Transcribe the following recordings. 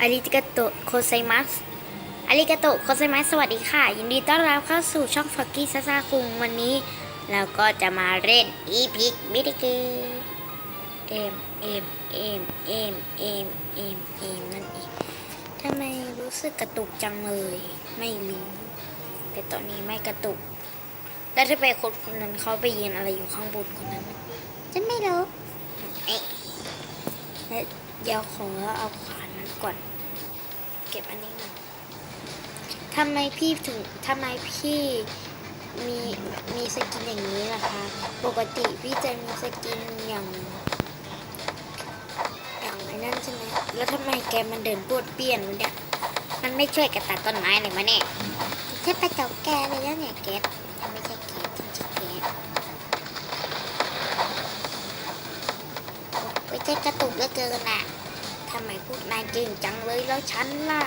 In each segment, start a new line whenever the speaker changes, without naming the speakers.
อาริกาโตโคไซมัสอาริกาโตโคไซมัสสวัสดีค่ะ ยินดีต้อนรับเข้าสู่ช่องฟักกี้ซาซาคุงวันนี้เราก็จะมาเล่นอีพิกมิดิกีเอมเอมเอมเอมเอมเอมเอมนั่นเองทำไมรู้สึกกระตุกจังเลย ไม่รู้ แต่ตอนนี้ไม่กระตุก แล้วถ้าไปคนคนนั้นเขาไปยืนอะไรอยู่ข้างบนคนนั้น ฉันไม่รู้เอ๊ะและ เดี๋ยวขอเอาขวานนั้นก่อน เก็บอันนี้ก่อนทำไมพี่ถึงทำไมพี่มีมีสกินอย่างนี้ล่ะคะ ปกติพี่จะมีสกินอย่าง อย่างไอ้นั่นใช่ไหมแล้วทำไมแกมันเดินปวดเปลี่ยนวะเนี่ย มันไม่ช่วยกันตัดต้นไม้เลยมะเนี่ยใช่ไปเจ้าแกเลยแล้วเนี่ยแก ไม่ใช่กระตุกเหลือเกินน่ะทำไมพวกนายเก่งจังเลยแล้วฉันล่ะ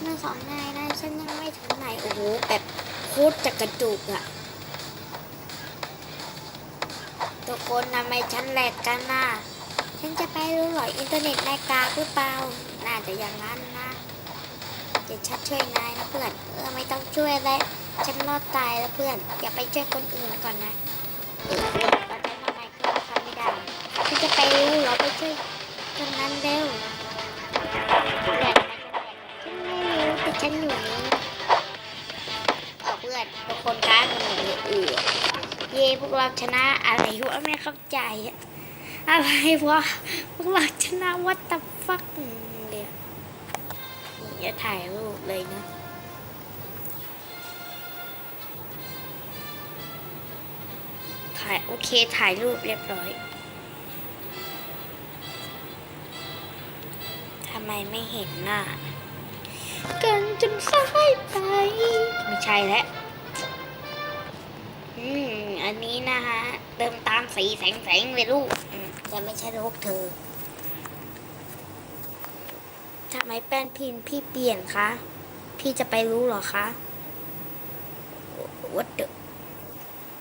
เมื่อของนายนะฉันยังไม่ถึงไหนโอ้โหแบบโคตรจะกระจุกอะทุกคนทำไมฉันแหลกกันน่ะฉันจะไปรู้หรออินเทอร์เน็ตนายกาหรือเปล่า น่าจะอย่างนั้นนะเดี๋ยวฉันช่วยนายนะเพื่อน เออไม่ต้องช่วยแล้วฉันรอดตายแล้วเพื่อน อย่าไปช่วยคนอื่นก่อนนะเออเพื่อนตอนนั้นทำไมคือทำไม่ได้ฉันจะไปเร็ คนนั้นเร็วแหลกฉันไม่รู้แต่ฉันอยู่นี่เอเพื่อนทุกคนคะหนูเอือเย่พวกเราชนะอะไรวะไม่เข้าใจ อะอะไรวะพวกเราชนะวัตถุฟักเลยนี่จะถ่ายรูปเลยนะถ่ายโอเคถ่ายรูปเรียบร้อยำไมไม่เห็นหน้า กันจนสายไป ไม่ใช่แล้วอืม อันนี้นะฮะ เติมตามสีแสงๆเลยลูกอืมแต่ไม่ใช่ลูกเธอทำไมแป้นพิมพ์พี่เปลี่ยนคะ พี่จะไปรู้เหรอคะวัดเด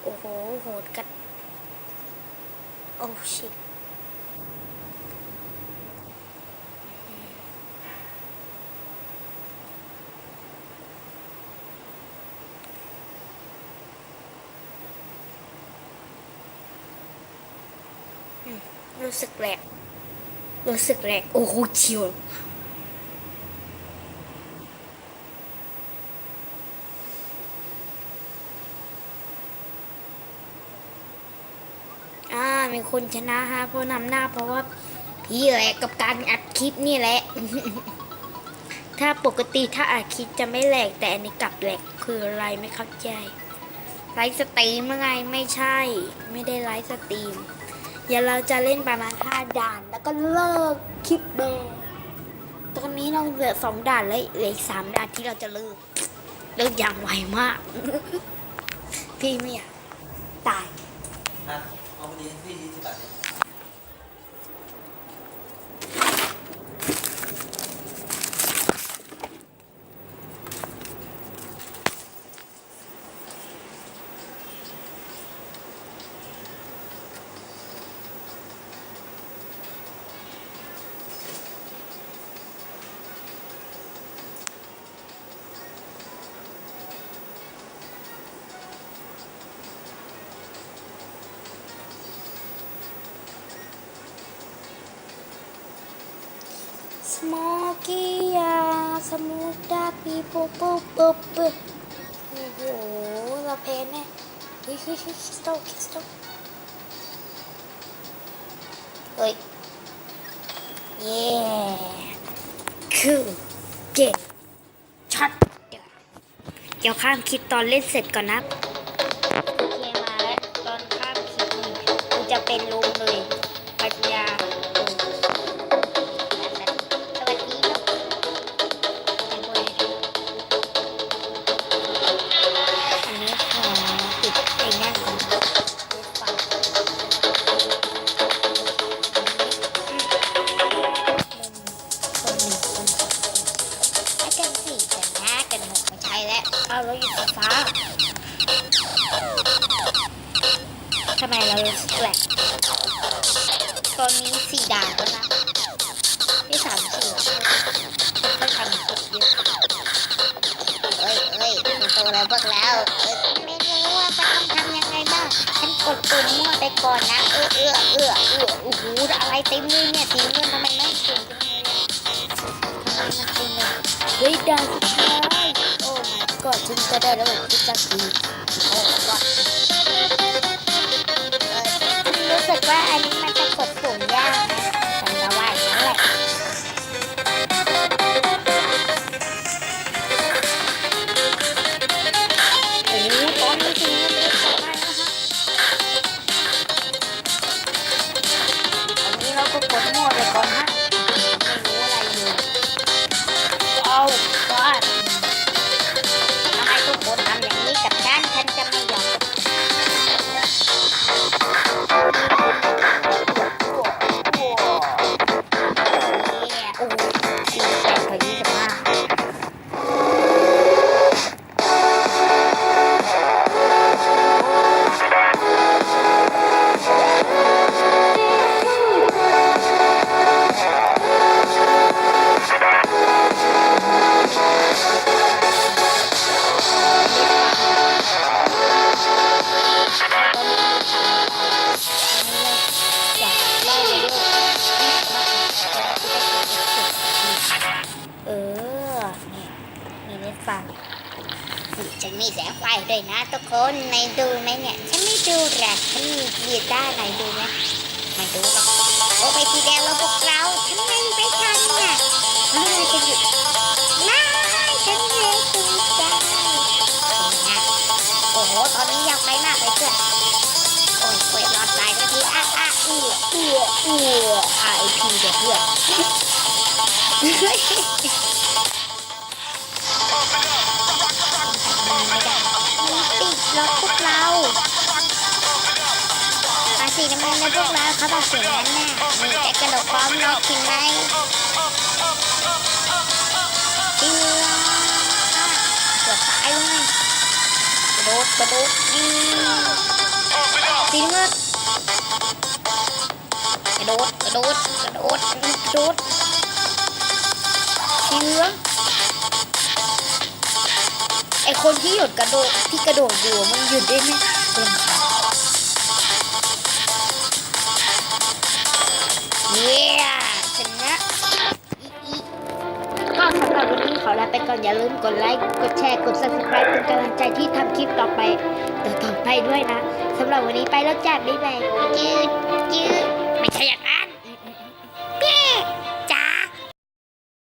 โอ้โห โหดกัด โอ้ชิต รู้สึกแหลกรู้สึกแหลกโอ้โหชียวอ่ามีคนชนะฮะเพราะนำหน้าเพราะว่าพี่แหลกกับการอัดคลิปนี่แหละ ถ้าปกติถ้าอัดคลิปจะไม่แหลกแต่อันนี้กลับแหลกคืออะไรไม่เข้าใจไลฟ์สตรีมยังไงไม่ใช่ ไม่ได้ไลฟ์สตรีม เดี๋ยวเราจะเล่นประมาณ5ด่าน แล้วก็เลิกคลิปเลยตอนนี้เราเหลือสองด่านแล้วเหลือสามด่านที่เราจะเลิกเลิกอย่างไวมาก พี่ไม่อยากตาย
อะเอาพอดีพี่ยี่สิบบาทเนี่ย
สโมกี้ยาสมูทดาปีปุ๊บปุ๊บปุ๊บปุ๊บโอ้โหเราเพนเนี่ยเฮ้ยเฮ้ยเฮ้ยคิสตัลคริสตัลเฮ้ยเย้คือเก่งช็อตเดี๋ยวเดี๋ยวข้ามคลิปตอนเล่นเสร็จก่อนนะ แล้วเอาเราอยู่สีฟ้าทำไมเราแหลกตอนนี้สี่ด่านแล้วนะที่สามสี่เยอะเอ้ยเอ้ยมันโตแล้วพวกเราเอ้ยไม่รู้ว่าจะต้องทำยังไงบ้างฉันกดปุ่มมั่วไปก่อนนะ เออเออเออเออโอ้โหอะไรเต็มเลยเนี่ยสีเงินทำไมไม่เก่งจังเลยทำไมมันเต็มเลยเฮ้ยด่าวสุดท้าย โอ้ my god ฉันจะได้วแบบพิจักรีโอ้ god เออฉันรู้สึกว่าอัน ออนี่มีเล็ฟังฉันมีแสงไฟด้วยนะทุกคนในดูไหมเนี่ย ฉันไม่ดูแหละฉันมีกีตาร์ไหนดูไหมไม่ดูหรอกโอ้ไปทีเดีแล้วพวกเราฉันไม่ไปทันน่ะเมื่อจะหยุดไม่ฉันเร็วตัวใจโอ้โห ตอนนี้อยากไปมากเลยเพื่อนโอ้ยเปิดรอดตายทันทีอะอะอือเอือเอือไอพีเด็กเพื่อน ล็อกพวกเราอาสีน้ำเงินในพวกเราเขาบอกเสียงนั้นแน่มีแต่กระโดดพร้อมล็อกถึงไหมเดือเกือบตายเลยกระโดดกระโดดยิงสีน้ำเงินกระโดดกระโดดกระโดดกระโดดสีเหลืองไอ คนที่หยุดกระโดดที่กระโดดอยู่มันหยุดได้ไหมเป็นเย้ชนะอีอีก็สำหรับวันนี้ขอลาไปก่อนอย่าลืมกดไลค์ กดแชร์ กด subscribe เป็นกำลังใจที่ทำคลิปต่อไปต่อไปด้วยนะสำหรับวันนี้ไปแล้วจ้าบ๊ายบายจืดจืดไม่ใช่เหรอ